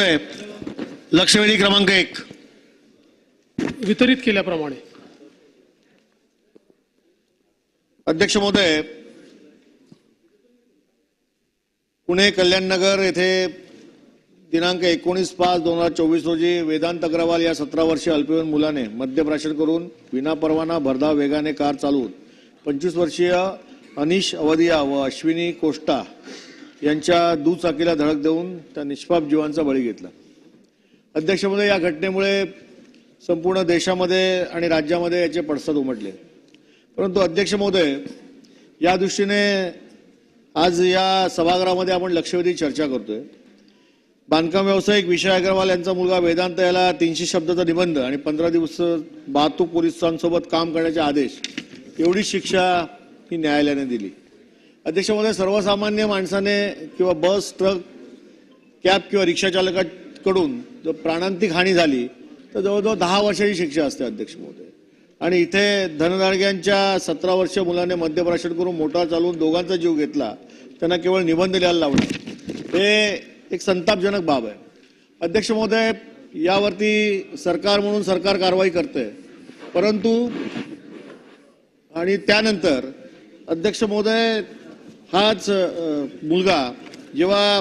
लक्षवेधी क्रमांक एक. वितरित केल्याप्रमाणे. अध्यक्ष महोदय पुणे कल्याणनगर येथे दिनांक एकोणीस पाच दोन हजार चोवीस रोजी वेदांत अग्रवाल या सतरा वर्षीय अल्पवयीन मुलाने मद्यप्राशन करून विनापरवाना भरधाव वेगाने कार चालवून पंचवीस वर्षीय अनिश अवधिया व अश्विनी कोष्टा यांच्या दुचाकीला धडक देऊन त्या निष्पाप जीवांचा बळी घेतला. अध्यक्ष महोदय या घटनेमुळे संपूर्ण देशामध्ये आणि राज्यामध्ये याचे पडसाद उमटले. परंतु अध्यक्ष महोदय या दृष्टीने आज या सभागृहामध्ये आपण लक्षवेधी चर्चा करतोय. बांधकाम व्यावसायिक विषय अग्रवाल यांचा मुलगा वेदांत याला तीनशे शब्दाचा निबंध आणि पंधरा दिवस वाहतूक पोलिसांसोबत काम करण्याचे आदेश एवढी शिक्षा ही न्यायालयाने दिली. अध्यक्ष महोदय सर्वसामान्य माणसाने किंवा बस ट्रक कॅब किंवा रिक्षा चालकाकडून जर प्राणांतिक हानी झाली तर जवळजवळ दहा वर्षाची शिक्षा असते अध्यक्ष महोदय. आणि इथे धनदाडग्यांच्या सतरा वर्ष मुलाने मद्यप्राशन करून मोटार चालवून दोघांचा जीव घेतला त्यांना केवळ निबंध लिहायला लावला. हे एक संतापजनक बाब आहे. अध्यक्ष महोदय यावरती सरकार म्हणून सरकार कारवाई करते परंतु आणि त्यानंतर अध्यक्ष महोदय हाच मुलगा जेव्हा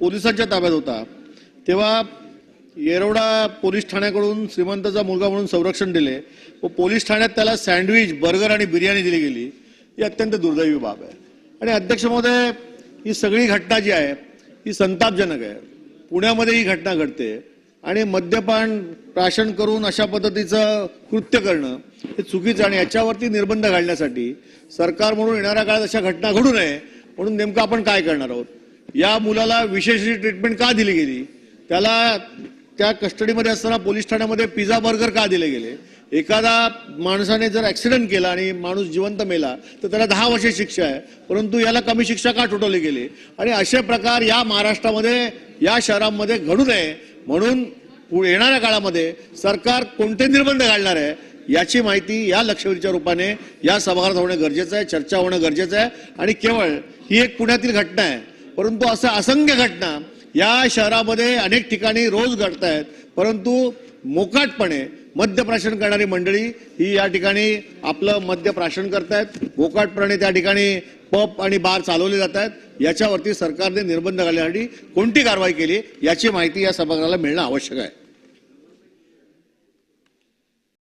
पोलिसांच्या ताब्यात होता तेव्हा येरवडा पोलीस ठाण्याकडून श्रीमंताचा मुलगा म्हणून संरक्षण दिले. व पोलीस ठाण्यात त्याला सँडविच बर्गर आणि बिर्याणी दिली गेली. ही अत्यंत दुर्दैवी बाब आहे. आणि अध्यक्ष महोदय ही सगळी घटना जी आहे ही संतापजनक आहे. पुण्यामध्ये ही घटना घडते. आणि मद्यपान प्राशन करून अशा पद्धतीचं कृत्य करणं हे चुकीचं आणि याच्यावरती निर्बंध घालण्यासाठी सरकार म्हणून येणाऱ्या काळात अशा घटना घडू नये म्हणून नेमकं आपण काय करणार आहोत? या मुलाला विशेष ट्रीटमेंट का दिली गेली? त्याला त्या कस्टडीमध्ये असताना पोलीस ठाण्यामध्ये पिझ्झा बर्गर का दिले गेले? एखादा माणसाने जर ऍक्सिडेंट केला आणि माणूस जिवंत मेला तर त्याला दहा वर्षे शिक्षा आहे. परंतु याला कमी शिक्षा का ठोठवली गेली? आणि असे प्रकार या महाराष्ट्रामध्ये या शहरांमध्ये घडू नये म्हणून पु- येणाऱ्या काळामध्ये सरकार कोणते निर्बंध घालणार आहे याची माहिती या लक्षवेधीच्या रूपाने या सभागृहात होणं गरजेचं आहे चर्चा होणं गरजेचं आहे. आणि केवळ ही एक पुण्यातील घटना आहे परंतु असं असंख्य घटना या शहरामध्ये अनेक ठिकाणी रोज घडत आहेत परंतु मोकाटपणे मद्यप्राशन करणारी मंडळी ही या ठिकाणी आपलं मद्यप्राशन करतायत. मोकाटपणे त्या ठिकाणी पब आणि बार चालवले जात आहेत याच्यावरती सरकारने निर्बंध घालण्यासाठी कोणती कारवाई केली याची माहिती या सभागृहाला मिळणं आवश्यक आहे.